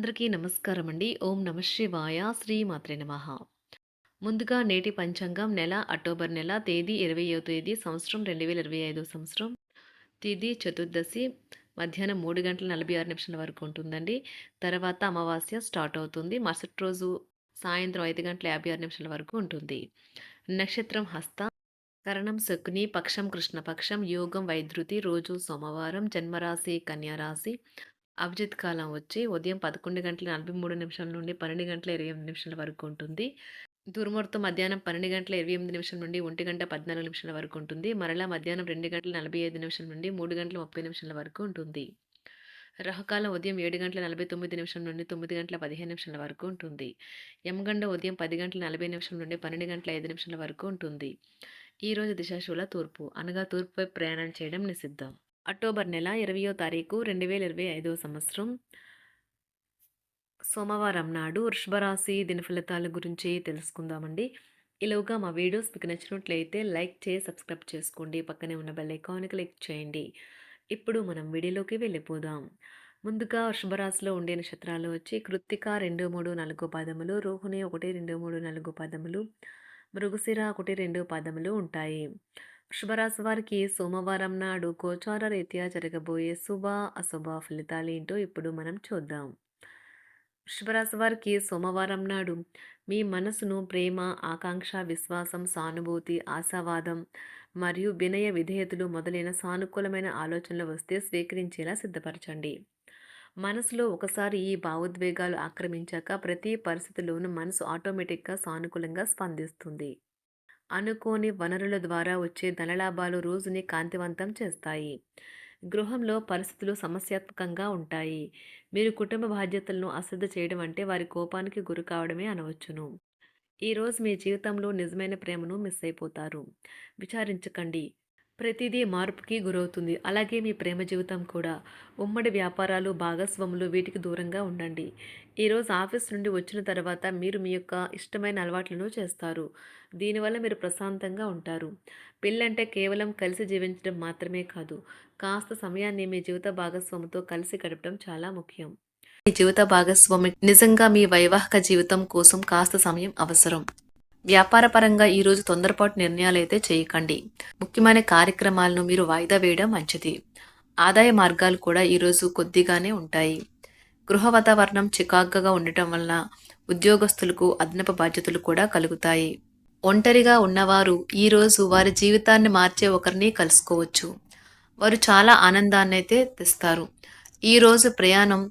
అందరికీ నమస్కారం అండి. ఓం నమ శివాయ. శ్రీ మాత్రే నమః. ముందుగా నేటి పంచాంగం నెల అక్టోబర్ నెల తేదీ 20వ తేదీ సంవత్సరం 2025 సంవత్సరం. తేదీ చతుర్దశి మధ్యాహ్నం మూడు గంటల 46 నిమిషాల వరకు ఉంటుందండి. తర్వాత అమావాస్య స్టార్ట్ అవుతుంది. మరుసటి రోజు సాయంత్రం ఐదు గంటల 56 నిమిషాల వరకు ఉంటుంది. నక్షత్రం హస్త, కరణం శకుని, పక్షం కృష్ణపక్షం, యోగం వైద్యుతి, రోజు సోమవారం, జన్మరాశి కన్యారాశి అభిజిత్ కాలం వచ్చి ఉదయం 11 గంటల 43 నిమిషాల నుండి 12 గంటల 28 నిమిషాల వరకు ఉంటుంది. దుర్ముహూర్తం మధ్యాహ్నం 12 గంటల ఇరవై ఎనిమిది నిమిషం నుండి ఒంటి గంట 14 నిమిషాల వరకు ఉంటుంది. మరలా మధ్యాహ్నం రెండు గంటల నలభై ఐదు నిమిషం నుండి మూడు గంటల 30 నిమిషాల వరకు ఉంటుంది. రాహుకాలం ఉదయం ఏడు గంటల నలభై తొమ్మిది నిమిషం నుండి తొమ్మిది గంటల 15 నిమిషాల వరకు ఉంటుంది. యమగండ ఉదయం పది గంటల నలభై నిమిషం నుండి 12 గంటల ఐదు నిమిషాల వరకు ఉంటుంది. ఈరోజు దిశాశూల తూర్పు అనగా తూర్పుపై ప్రయాణం చేయడం నిషిద్ధం. అక్టోబర్ నెల 20వ తారీఖు 2025 సంవత్సరం సోమవారం నాడు వృషభరాశి దినఫలితాల గురించి తెలుసుకుందామండి. ఇలాగా మా వీడియోస్ మీకు నచ్చినట్లయితే లైక్ చేసి సబ్స్క్రైబ్ చేసుకోండి. పక్కనే ఉన్న బెల్ ఐకాన్ క్లిక్ చేయండి. ఇప్పుడు మనం వీడియోలోకి వెళ్ళిపోదాం. ముందుగా వృషభరాశిలో ఉండే నక్షత్రాలు వచ్చి కృత్తిక 2, 3, 4 పాదములు, రోహిణి 1, 2, 3, 4 పాదములు, మృగశిర 1, 2 పాదములు ఉంటాయి. వృషభ వారికి సోమవారం నాడు గోచార రీత్యా జరగబోయే శుభ, అశుభ ఫలితాలేంటో ఇప్పుడు మనం చూద్దాం. వృషభ వారికి సోమవారం నాడు మీ మనసును ప్రేమ, ఆకాంక్ష, విశ్వాసం, సానుభూతి, ఆశావాదం మరియు వినయ విధేయతలు మొదలైన సానుకూలమైన ఆలోచనలు వస్తే స్వీకరించేలా సిద్ధపరచండి. మనసులో ఒకసారి ఈ భావోద్వేగాలు ఆక్రమించాక ప్రతి పరిస్థితిలోనూ మనసు ఆటోమేటిక్గా సానుకూలంగా స్పందిస్తుంది. అనుకోని వనరుల ద్వారా వచ్చే ధనలాభాలు రోజుని కాంతివంతం చేస్తాయి. గృహంలో పరిస్థితులు సమస్యాత్మకంగా ఉంటాయి. మీరు కుటుంబ బాధ్యతలను అశ్రద్ధ చేయడం అంటే వారి కోపానికి గురి కావడమే అనవచ్చును. ఈరోజు మీ జీవితంలో నిజమైన ప్రేమను మిస్ అయిపోతారు. విచారించకండి. ప్రతిదీ మార్పుకి గురవుతుంది. అలాగే మీ ప్రేమ జీవితం కూడా. ఉమ్మడి వ్యాపారాలు, భాగస్వాములు వీటికి దూరంగా ఉండండి. ఈరోజు ఆఫీస్ నుండి వచ్చిన తర్వాత మీరు మీ యొక్క ఇష్టమైన అలవాట్లను చేస్తారు. దీనివల్ల మీరు ప్రశాంతంగా ఉంటారు. పెళ్ళంటే కేవలం కలిసి జీవించడం మాత్రమే కాదు. కాస్త సమయాన్ని మీ జీవిత భాగస్వామితో కలిసి గడపడం చాలా ముఖ్యం. మీ జీవిత భాగస్వామి నిజంగా మీ వైవాహిక జీవితం కోసం కాస్త సమయం అవసరం. వ్యాపారపరంగా ఈరోజు తొందరపాటు నిర్ణయాలైతే చేయకండి. ముఖ్యమైన కార్యక్రమాలను మీరు వాయిదా వేయడం మంచిది. ఆదాయ మార్గాలు కూడా ఈరోజు కొద్దిగానే ఉంటాయి. గృహ వాతావరణం చికాగ్గా ఉండటం వలన ఉద్యోగస్తులకు అదనపు బాధ్యతలు కూడా కలుగుతాయి. ఒంటరిగా ఉన్నవారు ఈరోజు వారి జీవితాన్ని మార్చే ఒకరిని కలుసుకోవచ్చు. వారు చాలా ఆనందాన్నైతే తెస్తారు. ఈరోజు ప్రయాణం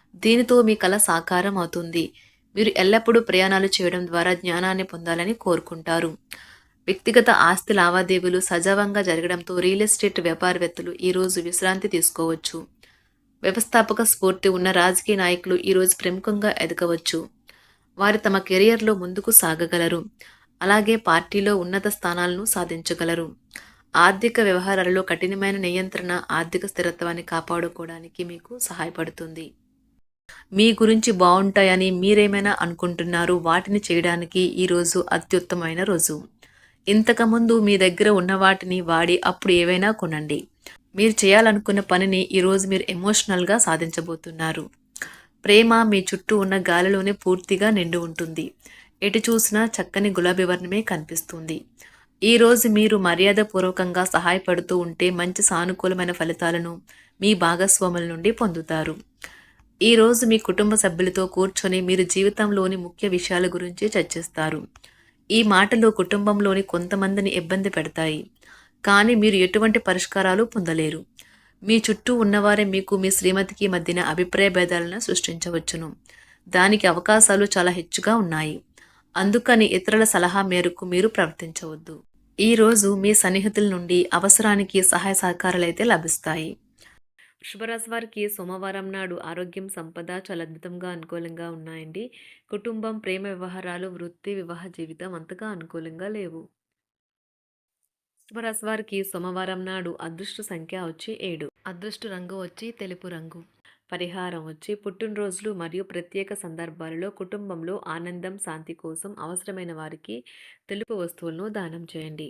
దీనితో మీ కళ సాకారం అవుతుంది. మీరు ఎల్లప్పుడూ ప్రయాణాలు చేయడం ద్వారా జ్ఞానాన్ని పొందాలని కోరుకుంటారు. వ్యక్తిగత ఆస్తి లావాదేవీలు సజావంగా జరగడంతో రియల్ ఎస్టేట్ వ్యాపారవేత్తలు ఈరోజు విశ్రాంతి తీసుకోవచ్చు. వ్యవస్థాపక స్ఫూర్తి ఉన్న రాజకీయ నాయకులు ఈరోజు ప్రముఖంగా ఎదగవచ్చు. వారు తమ కెరియర్లో ముందుకు సాగగలరు. అలాగే పార్టీలో ఉన్నత స్థానాలను సాధించగలరు. ఆర్థిక వ్యవహారాలలో కఠినమైన నియంత్రణ ఆర్థిక స్థిరత్వాన్ని కాపాడుకోవడానికి మీకు సహాయపడుతుంది. మీ గురించి బాగుంటాయని మీరేమైనా అనుకుంటున్నారు వాటిని చేయడానికి ఈరోజు అత్యుత్తమైన రోజు. ఇంతకుముందు మీ దగ్గర ఉన్న వాటిని వాడి అప్పుడు ఏవైనా కొనండి. మీరు చేయాలనుకున్న పనిని ఈరోజు మీరు ఎమోషనల్గా సాధించబోతున్నారు. ప్రేమ మీ చుట్టూ ఉన్న గాలిలోనే పూర్తిగా నిండి ఉంటుంది. ఎటు చూసినా చక్కని గులాబీ వర్ణమే కనిపిస్తుంది. ఈరోజు మీరు మర్యాదపూర్వకంగా సహాయపడుతూ ఉంటే మంచి సానుకూలమైన ఫలితాలను మీ భాగస్వాముల నుండి పొందుతారు. ఈరోజు మీ కుటుంబ సభ్యులతో కూర్చొని మీరు జీవితంలోని ముఖ్య విషయాల గురించి చర్చిస్తారు. ఈ మాటలు కుటుంబంలోని కొంతమందిని ఇబ్బంది పెడతాయి. కానీ మీరు ఎటువంటి పరిష్కారాలు పొందలేరు. మీ చుట్టూ ఉన్నవారే మీకు మీ శ్రీమతికి మధ్యన అభిప్రాయ భేదాలను సృష్టించవచ్చును. దానికి అవకాశాలు చాలా హెచ్చుగా ఉన్నాయి. అందుకని ఇతరుల సలహా మేరకు మీరు ప్రవర్తించవద్దు. ఈరోజు మీ సన్నిహితుల నుండి అవసరానికి సహాయ సహకారాలైతే లభిస్తాయి. వృషభరాశి వారికి సోమవారం నాడు ఆరోగ్యం సంపద చాలా అద్భుతంగా అనుకూలంగా ఉన్నాయండి. కుటుంబం ప్రేమ వ్యవహారాలు వృత్తి వివాహ జీవితం అంతగా అనుకూలంగా లేవు. వృషభరాశి వారికి సోమవారం నాడు అదృష్ట సంఖ్య వచ్చి ఏడు. అదృష్ట రంగు వచ్చి తెలుపు రంగు. పరిహారం వచ్చి పుట్టినరోజులు మరియు ప్రత్యేక సందర్భాలలో కుటుంబంలో ఆనందం శాంతి కోసం అవసరమైన వారికి తెలుపు వస్తువులను దానం చేయండి.